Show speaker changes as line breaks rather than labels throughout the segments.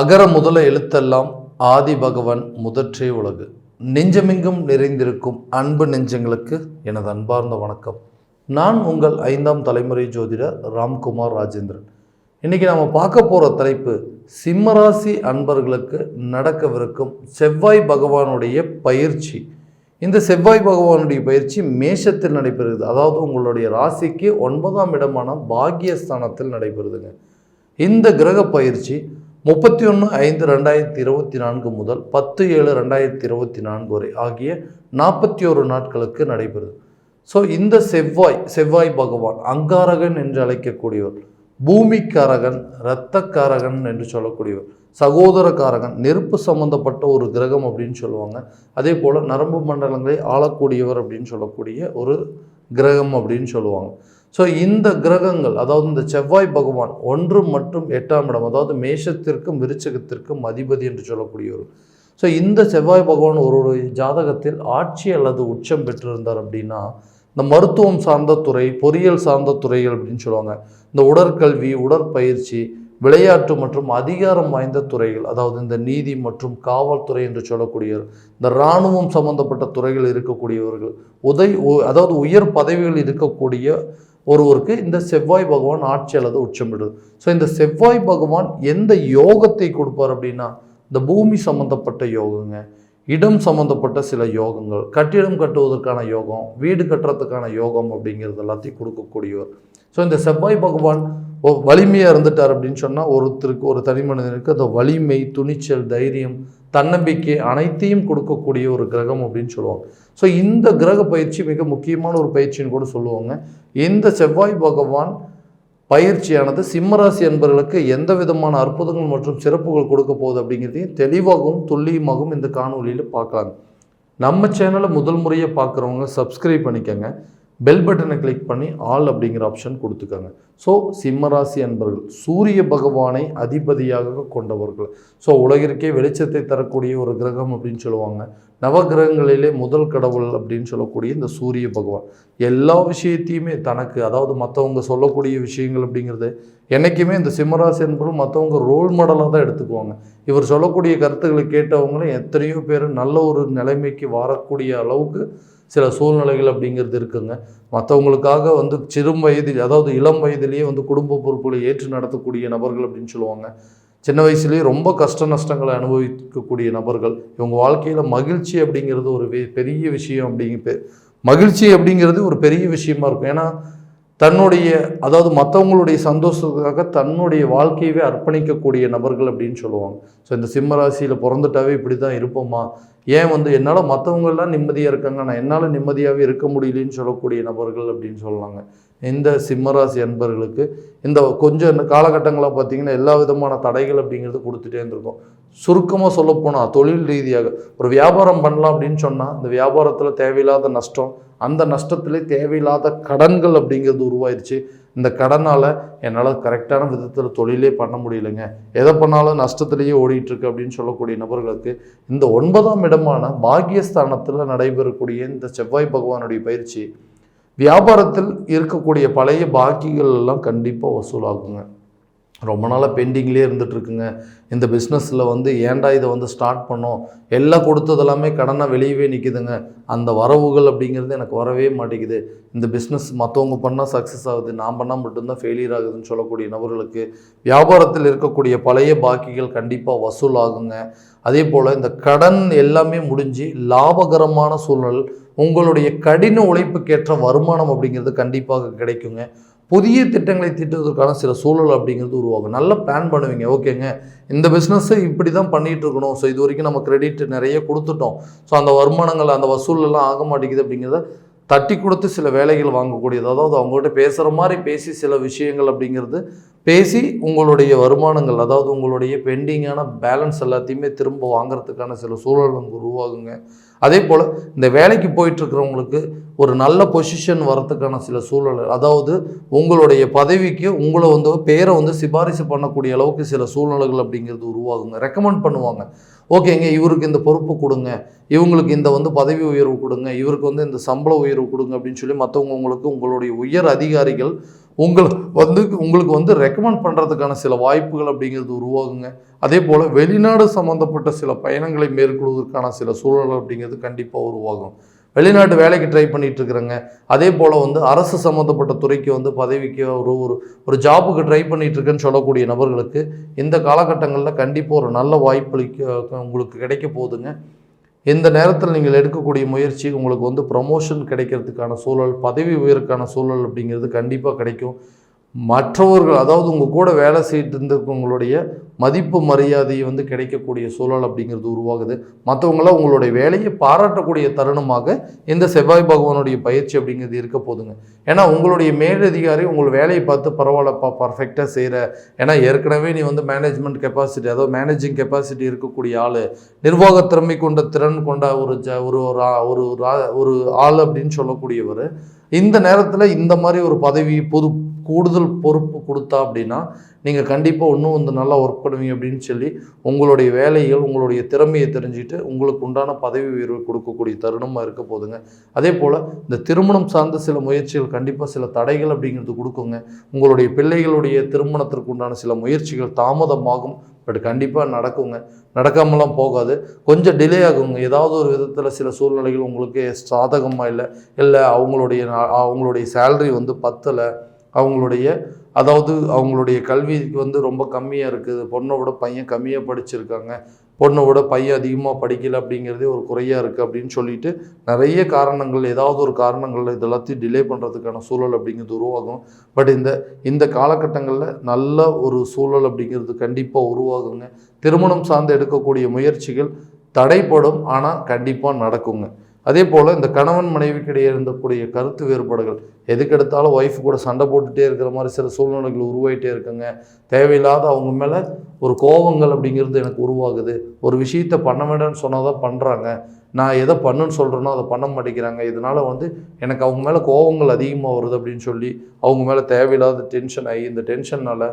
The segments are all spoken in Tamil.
அகர முதல எழுத்தெல்லாம் ஆதி பகவன் முதற்றே உலகு நெஞ்சமிங்கும் நிறைந்திருக்கும் அன்பு நெஞ்சங்களுக்கு எனது அன்பார்ந்த வணக்கம் நான் உங்கள் ஐந்தாம் தலைமுறை ஜோதிடர் ராம்குமார் ராஜேந்திரன் இன்றைக்கி நம்ம பார்க்க போகிற தலைப்பு சிம்மராசி அன்பர்களுக்கு நடக்கவிருக்கும் செவ்வாய் பகவானுடைய பயிற்சி இந்த செவ்வாய் பகவானுடைய பயிற்சி மேஷத்தில் நடைபெறுகிறது அதாவது உங்களுடைய ராசிக்கு ஒன்பதாம் இடமான பாகியஸ்தானத்தில் நடைபெறுதுங்க இந்த கிரக பயிற்சி முப்பத்தி ஒன்று ஐந்து ரெண்டாயிரத்தி இருபத்தி நான்கு முதல் பத்து ஏழு ரெண்டாயிரத்தி இருபத்தி நான்கு வரை ஆகிய நாற்பத்தி ஒரு நாட்களுக்கு நடைபெறுது ஸோ இந்த செவ்வாய் செவ்வாய் பகவான் அங்காரகன் என்று அழைக்கக்கூடியவர் பூமிக்காரகன் இரத்தக்காரகன் என்று சொல்லக்கூடியவர் சகோதரக்காரகன் நெருப்பு சம்பந்தப்பட்ட ஒரு கிரகம் அப்படின்னு சொல்லுவாங்க அதே போல் நரம்பு மண்டலங்களை ஆளக்கூடியவர் அப்படின்னு சொல்லக்கூடிய ஒரு கிரகம் அப்படின்னு சொல்லுவாங்க ஸோ இந்த கிரகங்கள் அதாவது இந்த செவ்வாய் பகவான் ஒன்று மற்றும் எட்டாம் இடம் அதாவது மேஷத்திற்கும் விருச்சகத்திற்கும் அதிபதி என்று சொல்லக்கூடியவர் ஸோ இந்த செவ்வாய் பகவான் ஒரு ஜாதகத்தில் ஆட்சி அல்லது உச்சம் பெற்றிருந்தார் அப்படின்னா இந்த மருத்துவம் சார்ந்த துறை பொறியியல் சார்ந்த துறைகள் அப்படின்னு சொல்லுவாங்க இந்த உடற்கல்வி உடற்பயிற்சி விளையாட்டு மற்றும் அதிகாரம் வாய்ந்த துறைகள் அதாவது இந்த நீதி மற்றும் காவல்துறை என்று சொல்லக்கூடியவர் இந்த இராணுவம் சம்பந்தப்பட்ட துறைகள் இருக்கக்கூடியவர்கள் உதவி அதாவது உயர் பதவிகள் இருக்கக்கூடிய ஒருவருக்கு இந்த செவ்வாய் பகவான் ஆட்சி அல்லது உச்சமிடுது ஸோ இந்த செவ்வாய் பகவான் எந்த யோகத்தை கொடுப்பார் அப்படின்னா இந்த பூமி சம்மந்தப்பட்ட யோகங்க இடம் சம்மந்தப்பட்ட சில யோகங்கள் கட்டிடம் கட்டுவதற்கான யோகம் வீடு கட்டுறதுக்கான யோகம் அப்படிங்கிறது எல்லாத்தையும் கொடுக்கக்கூடியவர் ஸோ இந்த செவ்வாய் பகவான் வலிமையாக இருந்துட்டார் அப்படின்னு சொன்னால் ஒருத்தருக்கு ஒரு தனி மனிதனுக்கு அந்த வலிமை துணிச்சல் தைரியம் தன்னம்பிக்கை அனைத்தையும் கொடுக்கக்கூடிய ஒரு கிரகம் அப்படின்னு சொல்லுவாங்க ஸோ இந்த கிரக பயிற்சி மிக முக்கியமான ஒரு பயிற்சின்னு கூட சொல்லுவாங்க இந்த செவ்வாய் பகவான் பயிற்சியானது சிம்மராசி என்பவர்களுக்கு எந்த விதமான அற்புதங்கள் மற்றும் சிறப்புகள் கொடுக்க போகுது அப்படிங்கிறதையும் தெளிவாகவும் துல்லியமாகவும் இந்த காணொலியில் பார்க்கலாங்க நம்ம சேனலை முதல் முறையை பார்க்குறவங்க சப்ஸ்கிரைப் பண்ணிக்கோங்க பெல் பட்டனை கிளிக் பண்ணி ஆல் அப்படிங்கிற ஆப்ஷன் கொடுத்துக்கோங்க ஸோ சிம்மராசி அன்பர்கள் சூரிய பகவானை அதிபதியாக கொண்டவர்கள் ஸோ உலகிற்கே வெளிச்சத்தை தரக்கூடிய ஒரு கிரகம் அப்படின்னு சொல்லுவாங்க நவ கிரகங்களிலே முதல் கடவுள் அப்படின்னு சொல்லக்கூடிய இந்த சூரிய பகவான் எல்லா விஷயத்தையுமே தனக்கு அதாவது மற்றவங்க சொல்லக்கூடிய விஷயங்கள் அப்படிங்கிறது என்றைக்குமே இந்த சிம்மராசி அன்பர்கள் மற்றவங்க ரோல் மாடலாக தான் எடுத்துக்குவாங்க இவர் சொல்லக்கூடிய கருத்துக்களை கேட்டவங்களும் எத்தனையோ பேர் நல்ல ஒரு நிலைமைக்கு வரக்கூடிய அளவுக்கு சில சூழ்நிலைகள் அப்படிங்கிறது இருக்குங்க மற்றவங்களுக்காக வந்து சிறும் வயதில் அதாவது இளம் வயதிலேயே வந்து குடும்ப பொறுப்புகளை ஏற்று நடத்தக்கூடிய நபர்கள் அப்படின்னு சொல்லுவாங்க சின்ன வயசுலேயே ரொம்ப கஷ்ட நஷ்டங்களை அனுபவிக்கக்கூடிய நபர்கள் இவங்க வாழ்க்கையில் மகிழ்ச்சி அப்படிங்கிறது ஒரு பெரிய விஷயம் அப்படிங்க மகிழ்ச்சி அப்படிங்கிறது ஒரு பெரிய விஷயமா இருக்கும் ஏன்னா தன்னுடைய அதாவது மற்றவங்களுடைய சந்தோஷத்துக்காக தன்னுடைய வாழ்க்கையவே அர்ப்பணிக்கக்கூடிய நபர்கள் அப்படின்னு சொல்லுவாங்க ஸோ இந்த சிம்ம ராசியில் பிறந்துட்டாவே இப்படி தான் இருப்போமா ஏன் வந்து என்னால் மற்றவங்கெல்லாம் நிம்மதியாக இருக்காங்க நான் என்னால் நிம்மதியாகவே இருக்க முடியலன்னு சொல்லக்கூடிய நபர்கள் அப்படின்னு சொல்லலாங்க இந்த சிம்மராசி அன்பர்களுக்கு இந்த கொஞ்சம் காலகட்டங்களாக பார்த்தீங்கன்னா எல்லா விதமான தடைகள் அப்படிங்கிறது கொடுத்துட்டே இருந்திருக்கும் சுருக்கமாக சொல்லப்போனால் தொழில் ரீதியாக ஒரு வியாபாரம் பண்ணலாம் அப்படின்னு சொன்னால் அந்த வியாபாரத்தில் தேவையில்லாத நஷ்டம் அந்த நஷ்டத்திலே தேவையில்லாத கடன்கள் அப்படிங்கிறது உருவாயிருச்சு இந்த கடனால் என்னால் கரெக்டான விதத்தில் தொழிலே பண்ண முடியலைங்க எதை பண்ணாலும் நஷ்டத்திலேயே ஓடிட்டுருக்கு அப்படின்னு சொல்லக்கூடிய நபர்களுக்கு இந்த ஒன்பதாம் இடமான பாக்கியஸ்தானத்தில் நடைபெறக்கூடிய இந்த செவ்வாய் பகவானுடைய பயிற்சி வியாபாரத்தில் இருக்கக்கூடிய பழைய பாக்கிகள் எல்லாம் கண்டிப்பாக வசூலாகுங்க ரொம்ப நாளாக பெண்டிங்லேயே இருந்துகிட்ருக்குங்க இந்த பிஸ்னஸில் வந்து ஏன்டா இதை வந்து ஸ்டார்ட் பண்ணோம் எல்லாம் கொடுத்தது எல்லாமே கடனாக வெளியவே நிற்குதுங்க அந்த வரவுகள் அப்படிங்கிறது எனக்கு வரவே மாட்டேங்குது இந்த பிஸ்னஸ் மற்றவங்க பண்ணால் சக்ஸஸ் ஆகுது நான் பண்ணால் மட்டும்தான் ஃபெயிலியர் ஆகுதுன்னு சொல்லக்கூடிய நபர்களுக்கு வியாபாரத்தில் இருக்கக்கூடிய பழைய பாக்கிகள் கண்டிப்பாக வசூல் ஆகுங்க அதே போல் இந்த கடன் எல்லாமே முடிஞ்சு லாபகரமான சூழல் உங்களுடைய கடின உழைப்புக்கேற்ற வருமானம் அப்படிங்கிறது கண்டிப்பாக கிடைக்குங்க புதிய திட்டங்களை தீட்டுவதற்கான சில சூழல் அப்படிங்கிறது உருவாகும் நல்லா பிளான் பண்ணுவீங்க ஓகேங்க இந்த பிஸ்னஸ்ஸை இப்படி தான் பண்ணிகிட்டு இருக்கணும் ஸோ இது வரைக்கும் நம்ம கிரெடிட் நிறைய கொடுத்துட்டோம் ஸோ அந்த வருமானங்கள் அந்த வசூலெல்லாம் ஆக மாட்டேங்குது அப்படிங்கிறத தட்டி கொடுத்து சில வேலைகள் வாங்கக்கூடியது அதாவது அவங்கள்ட்ட பேசுகிற மாதிரி பேசி சில விஷயங்கள் அப்படிங்கிறது பேசி உங்களுடைய வருமானங்கள் அதாவது உங்களுடைய பெண்டிங்கான பேலன்ஸ் எல்லாத்தையுமே திரும்ப வாங்குறதுக்கான சில சூழல் உருவாகுங்க அதே போல் இந்த வேலைக்கு போயிட்டுருக்கிறவங்களுக்கு ஒரு நல்ல பொசிஷன் வரத்துக்கான சில சூழல் அதாவது உங்களுடைய பதவிக்கு உங்களை வந்து பேரை வந்து சிபாரிசு பண்ணக்கூடிய அளவுக்கு சில சூழ்நிலைகள் அப்படிங்கிறது உருவாகுங்க ரெக்கமெண்ட் பண்ணுவாங்க ஓகேங்க இவருக்கு இந்த பொறுப்பு கொடுங்க இவங்களுக்கு இந்த வந்து பதவி உயர்வு கொடுங்க இவருக்கு வந்து இந்த சம்பள உயர்வு கொடுங்க அப்படின்னு சொல்லி மற்றவங்க உங்களுக்கு உங்களுடைய உயர் அதிகாரிகள் உங்களை வந்து உங்களுக்கு வந்து ரெக்கமெண்ட் பண்ணுறதுக்கான சில வாய்ப்புகள் அப்படிங்கிறது உருவாகுங்க அதே போல் வெளிநாடு சம்மந்தப்பட்ட சில பயணங்களை மேற்கொள்வதற்கான சில சூழல் அப்படிங்கிறது கண்டிப்பாக உருவாகும் வெளிநாட்டு வேலைக்கு ட்ரை பண்ணிகிட்டு இருக்கிறாங்க அதே போல் வந்து அரசு சம்மந்தப்பட்ட துறைக்கு வந்து பதவிக்கு ஒரு ஒரு ஒரு ஜாப்புக்கு ட்ரை பண்ணிட்டு இருக்கேன்னு சொல்லக்கூடிய நபர்களுக்கு இந்த காலகட்டங்களில் கண்டிப்பாக ஒரு நல்ல வாய்ப்பளிக்க உங்களுக்கு கிடைக்க போகுதுங்க இந்த நேரத்தில் நீங்கள் எடுக்கக்கூடிய முயற்சி உங்களுக்கு வந்து ப்ரமோஷன் கிடைக்கிறதுக்கான சூழல் பதவி உயருக்கான சூழல் அப்படிங்கிறது கண்டிப்பாக கிடைக்கும் மற்றவர்கள் அதாவது உங்கள் கூட வேலை செய்துட்டு இருந்திருக்கவங்களுடைய மதிப்பு மரியாதையை வந்து கிடைக்கக்கூடிய சூழல் அப்படிங்கிறது உருவாகுது மற்றவங்களாம் உங்களுடைய வேலையை பாராட்டக்கூடிய தருணமாக இந்த செவ்வாய் பகவானுடைய பயிற்சி அப்படிங்கிறது இருக்க போதுங்க ஏன்னா உங்களுடைய மேலதிகாரி உங்கள் வேலையை பார்த்து பரவாயில்லப்பா பர்ஃபெக்டாக செய்கிற ஏன்னா ஏற்கனவே நீ வந்து மேனேஜ்மெண்ட் கெப்பாசிட்டி அதாவது மேனேஜிங் கெப்பாசிட்டி இருக்கக்கூடிய ஆள் நிர்வாக திறமை கொண்ட திறன் கொண்ட ஒரு ஜ ஒரு ஒரு ஒரு ஆள் அப்படின்னு சொல்லக்கூடியவர் இந்த நேரத்தில் இந்த மாதிரி ஒரு பதவி பொது கூடுதல் பொறுப்பு கொடுத்தா அப்படின்னா நீங்கள் கண்டிப்பாக இன்னும் வந்து நல்லா ஒர்க் பண்ணுவீங்க அப்படின்னு சொல்லி உங்களுடைய வேலைகள் உங்களுடைய திறமையை தெரிஞ்சுக்கிட்டு உங்களுக்கு உண்டான பதவி உயர்வு கொடுக்கக்கூடிய தருணமாக இருக்க போதுங்க அதே போல் இந்த திருமணம் சார்ந்த சில முயற்சிகள் கண்டிப்பாக சில தடைகள் அப்படிங்கிறது கொடுக்குங்க உங்களுடைய பிள்ளைகளுடைய திருமணத்திற்கு உண்டான சில முயற்சிகள் தாமதமாகும் பட் கண்டிப்பாக நடக்குங்க நடக்காமலாம் போகாது கொஞ்சம் டிலே ஆகுங்க ஏதாவது ஒரு விதத்தில் சில சூழ்நிலைகள் உங்களுக்கு சாதகமாக இல்லை இல்லை அவங்களுடைய அவங்களுடைய சேல்ரி வந்து பத்தலை அவங்களுடைய அதாவது அவங்களுடைய கல்விக்கு வந்து ரொம்ப கம்மியாக இருக்குது பொண்ணை விட பையன் கம்மியாக படிச்சிருக்காங்க விட பையன் அதிகமாக படிக்கலை அப்படிங்கிறதே ஒரு குறையாக இருக்குது அப்படின்னு சொல்லிட்டு நிறைய காரணங்கள் ஏதாவது ஒரு காரணங்கள் இதெல்லாத்தையும் டிலே பண்ணுறதுக்கான சூழல் அப்படிங்கிறது உருவாகும் பட் இந்த இந்த காலகட்டங்களில் நல்ல ஒரு சூழல் அப்படிங்கிறது கண்டிப்பாக உருவாகுங்க திருமணம் சார்ந்து எடுக்கக்கூடிய முயற்சிகள் தடைப்படும் ஆனால் கண்டிப்பாக நடக்குங்க அதே போல் இந்த கணவன் மனைவிக்கிடையே இருந்தக்கூடிய கருத்து வேறுபாடுகள் எதுக்கெடுத்தாலும் ஒய்ஃப் கூட சண்டை போட்டுகிட்டே இருக்கிற மாதிரி சில சூழ்நிலைகள் உருவாகிட்டே இருக்குங்க தேவையில்லாத அவங்க மேலே ஒரு கோபங்கள் அப்படிங்கிறது எனக்கு உருவாகுது ஒரு விஷயத்தை பண்ண வேண்டாம்னு சொன்னால் தான் பண்ணுறாங்க நான் எதை பண்ணுன்னு சொல்கிறேனோ அதை பண்ண மாட்டேங்கிறாங்க இதனால் வந்து எனக்கு அவங்க மேலே கோபங்கள் அதிகமாக வருது அப்படின்னு சொல்லி அவங்க மேலே தேவையில்லாத டென்ஷன் ஆகி இந்த டென்ஷனால்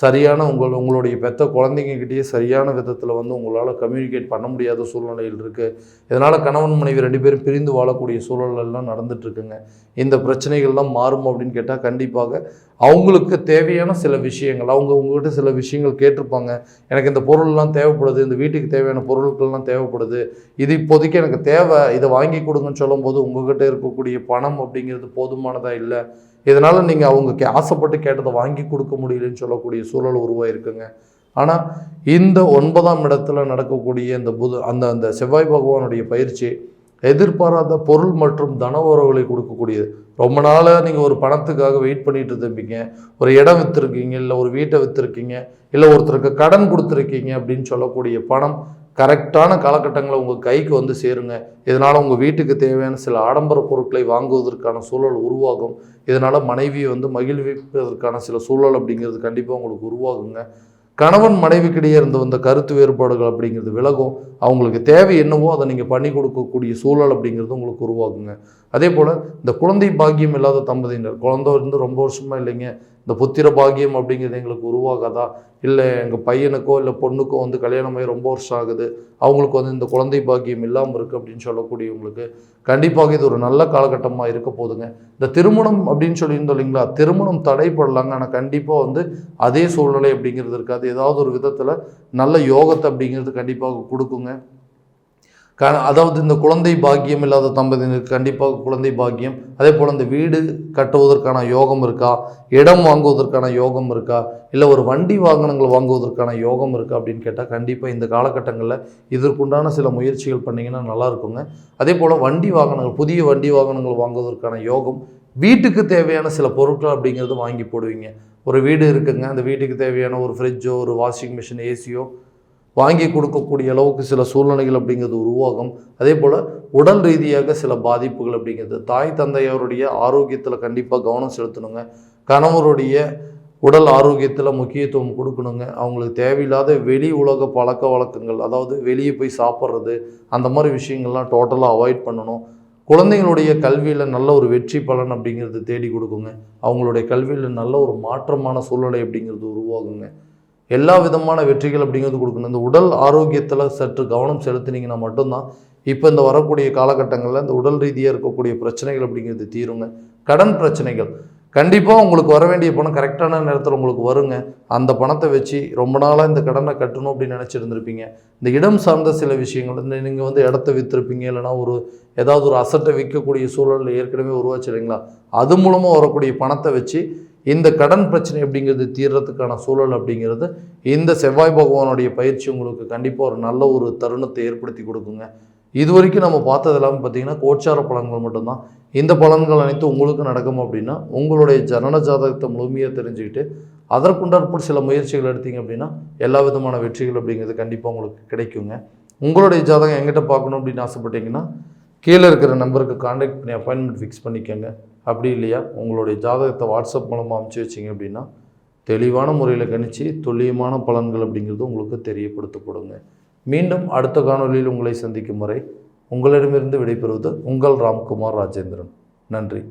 சரியான உங்கள் உங்களுடைய பெத்த குழந்தைங்கக்கிட்டேயே சரியான விதத்தில் வந்து உங்களால் கம்யூனிகேட் பண்ண முடியாத சூழ்நிலையில் இருக்குது இதனால் கணவன் மனைவி ரெண்டு பேரும் பிரிந்து வாழக்கூடிய சூழலெல்லாம் நடந்துட்டுருக்குங்க இந்த பிரச்சனைகள்லாம் மாறும் அப்படின்னு கேட்டால் கண்டிப்பாக அவங்களுக்கு தேவையான சில விஷயங்கள் அவங்க உங்கள்கிட்ட சில விஷயங்கள் கேட்டிருப்பாங்க எனக்கு இந்த பொருள்லாம் தேவைப்படுது இந்த வீட்டுக்கு தேவையான பொருட்கள்லாம் தேவைப்படுது இது இப்போதைக்கு எனக்கு தேவை இதை வாங்கி கொடுங்கன்னு சொல்லும்போது உங்ககிட்ட இருக்கக்கூடிய பணம் அப்படிங்கிறது போதுமானதாக இல்லை இதனால் நீங்கள் அவங்க ஆசைப்பட்டு கேட்டதை வாங்கி கொடுக்க முடியலன்னு சொல்லக்கூடிய சூழல் உருவாயிருக்குங்க ஆனால் இந்த ஒன்பதாம் இடத்துல நடக்கக்கூடிய இந்த புது அந்த அந்த செவ்வாய் பகவானுடைய பயிற்சி எதிர்பாராத பொருள் மற்றும் தன உறவுகளை கொடுக்கக்கூடியது ரொம்ப நாளாக நீங்கள் ஒரு பணத்துக்காக வெயிட் பண்ணிட்டு இருந்திருப்பீங்க ஒரு இடம் விற்றுருக்கீங்க இல்லை ஒரு வீட்டை விற்றுருக்கீங்க இல்லை ஒருத்தருக்கு கடன் கொடுத்துருக்கீங்க அப்படின்னு சொல்லக்கூடிய பணம் கரெக்டான காலகட்டங்களை உங்கள் கைக்கு வந்து சேருங்க இதனால் உங்கள் வீட்டுக்கு தேவையான சில ஆடம்பர பொருட்களை வாங்குவதற்கான சூழல் உருவாகும் இதனால் மனைவியை வந்து மகிழ்விப்பதற்கான சில சூழல் அப்படிங்கிறது கண்டிப்பாக உங்களுக்கு உருவாகுங்க கணவன் மனைவிக்கிடையே இருந்து வந்த கருத்து வேறுபாடுகள் அப்படிங்கிறது விலகும் அவங்களுக்கு தேவை என்னவோ அதை நீங்கள் பண்ணி கொடுக்கக்கூடிய சூழல் அப்படிங்கிறது உங்களுக்கு உருவாகுங்க அதே போல் இந்த குழந்தை பாக்கியம் இல்லாத தம்பதியினர் குழந்தை வந்து ரொம்ப வருஷமாக இல்லைங்க இந்த புத்திர பாகியம் அப்படிங்கிறது எங்களுக்கு உருவாகாதா இல்லை எங்கள் பையனுக்கோ இல்லை பொண்ணுக்கோ வந்து கல்யாணமாகி ரொம்ப வருஷம் ஆகுது அவங்களுக்கு வந்து இந்த குழந்தை பாக்கியம் இல்லாமல் இருக்குது அப்படின்னு சொல்லக்கூடியவங்களுக்கு கண்டிப்பாக இது ஒரு நல்ல காலகட்டமாக இருக்க போதுங்க இந்த திருமணம் அப்படின்னு சொல்லியிருந்தோம் இல்லைங்களா திருமணம் தடைப்படலாங்க ஆனால் கண்டிப்பாக வந்து அதே சூழ்நிலை அப்படிங்கிறது இருக்காது ஏதாவது ஒரு விதத்தில் நல்ல யோகத்தை அப்படிங்கிறது கண்டிப்பாக கொடுக்குங்க க அதாவது இந்த குழந்தை பாக்கியம் இல்லாத தம்பதியினருக்கு கண்டிப்பாக குழந்தை பாக்கியம் அதே போல் இந்த வீடு கட்டுவதற்கான யோகம் இருக்கா இடம் வாங்குவதற்கான யோகம் இருக்கா இல்லை ஒரு வண்டி வாகனங்கள் வாங்குவதற்கான யோகம் இருக்கா அப்படின்னு கேட்டால் கண்டிப்பாக இந்த காலகட்டங்களில் இதற்குண்டான சில முயற்சிகள் பண்ணிங்கன்னா நல்லா இருக்குங்க அதே போல் வண்டி வாகனங்கள் புதிய வண்டி வாகனங்கள் வாங்குவதற்கான யோகம் வீட்டுக்கு தேவையான சில பொருட்கள் அப்படிங்கிறது வாங்கி போடுவீங்க ஒரு வீடு இருக்குங்க அந்த வீட்டுக்கு தேவையான ஒரு ஃப்ரிட்ஜோ ஒரு வாஷிங் மிஷின் ஏசியோ வாங்கி கொடுக்கக்கூடிய அளவுக்கு சில சூழ்நிலைகள் அப்படிங்கிறது உருவாகும் அதே போல் உடல் ரீதியாக சில பாதிப்புகள் அப்படிங்கிறது தாய் தந்தையருடைய ஆரோக்கியத்தில் கண்டிப்பாக கவனம் செலுத்தணுங்க கணவருடைய உடல் ஆரோக்கியத்தில் முக்கியத்துவம் கொடுக்கணுங்க அவங்களுக்கு தேவையில்லாத வெளி உலக பழக்க வழக்கங்கள் அதாவது வெளியே போய் சாப்பிட்றது அந்த மாதிரி விஷயங்கள்லாம் டோட்டலாக அவாய்ட் பண்ணணும்
குழந்தைங்களுடைய
கல்வியில் நல்ல ஒரு வெற்றி பலன் அப்படிங்கிறது தேடி கொடுக்குங்க அவங்களுடைய கல்வியில் நல்ல ஒரு மாற்றமான சூழ்நிலை அப்படிங்கிறது உருவாகுங்க எல்லா விதமான வெற்றிகள் அப்படிங்கிறது கொடுக்கணும் இந்த உடல் ஆரோக்கியத்தில் சற்று கவனம் செலுத்தினீங்கன்னா மட்டும்தான் இப்போ இந்த வரக்கூடிய காலகட்டங்களில் இந்த உடல் ரீதியாக இருக்கக்கூடிய பிரச்சனைகள் அப்படிங்கிறது தீருங்க கடன் பிரச்சனைகள் கண்டிப்பாக உங்களுக்கு வர வேண்டிய பணம் கரெக்டான நேரத்தில் உங்களுக்கு வருங்க அந்த பணத்தை வச்சு ரொம்ப நாளாக இந்த கடனை கட்டணும் அப்படின்னு நினச்சிருந்துருப்பீங்க இந்த இடம் சார்ந்த சில விஷயங்கள் இந்த நீங்கள் வந்து இடத்த விற்றுருப்பீங்க இல்லைனா ஒரு ஏதாவது ஒரு அசட்டை விற்கக்கூடிய சூழலில் ஏற்கனவே உருவாச்சு இல்லைங்களா அது மூலமாக வரக்கூடிய பணத்தை வச்சு இந்த கடன் பிரச்சனை அப்படிங்கிறது தீர்றதுக்கான சூழல் அப்படிங்கிறது இந்த செவ்வாய் பகவானுடைய பயிற்சி உங்களுக்கு கண்டிப்பாக ஒரு நல்ல ஒரு தருணத்தை ஏற்படுத்தி கொடுக்குங்க இது வரைக்கும் நம்ம பார்த்தது எல்லாமே பார்த்தீங்கன்னா கோச்சார பலன்கள் மட்டும்தான் இந்த பலன்கள் அனைத்தும் உங்களுக்கு நடக்கும் அப்படின்னா உங்களுடைய ஜனன ஜாதகத்தை முழுமையாக தெரிஞ்சுக்கிட்டு அதற்குண்டாற்போல் சில முயற்சிகள் எடுத்தீங்க அப்படின்னா எல்லா விதமான வெற்றிகள் அப்படிங்கிறது கண்டிப்பாக உங்களுக்கு கிடைக்குங்க உங்களுடைய ஜாதகம் எங்கிட்ட பார்க்கணும் அப்படின்னு ஆசைப்பட்டீங்கன்னா கீழே இருக்கிற நம்பருக்கு கான்டாக்ட் பண்ணி அப்பாயின்மெண்ட் ஃபிக்ஸ் பண்ணிக்கோங்க அப்படி இல்லையா உங்களுடைய ஜாதகத்தை வாட்ஸ்அப் மூலமாக அமுச்சு வச்சிங்க அப்படின்னா தெளிவான முறையில் கணிச்சு துல்லியமான பலன்கள் அப்படிங்கிறது உங்களுக்கு தெரியப்படுத்தப்படுங்க மீண்டும் அடுத்த காணொலியில் உங்களை சந்திக்கும் வரை உங்களிடமிருந்து விடைபெறுவது உங்கள் ராம்குமார் ராஜேந்திரன் நன்றி